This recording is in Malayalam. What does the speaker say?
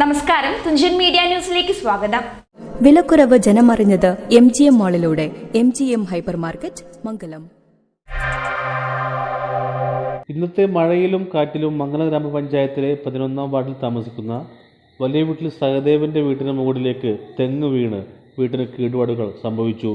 നമസ്കാരം. തുഞ്ചൻ മീഡിയ ന്യൂസിലേക്ക് സ്വാഗതം. വിലക്കുറവ് ജനമറിഞ്ഞത് M G M മാളിലൂടെ M G M hyper market Mangalam. ഇന്നത്തെ മഴയിലും കാറ്റിലും മംഗലം ഗ്രാമപഞ്ചായത്തിലെ പതിനൊന്നാം വാർഡിൽ താമസിക്കുന്ന വലിയ വീട്ടിൽ സഹദേവന്റെ വീട്ടിന് മുകളിലേക്ക് തെങ്ങ് വീണ് വീട്ടിന് കേടുപാടുകൾ സംഭവിച്ചു.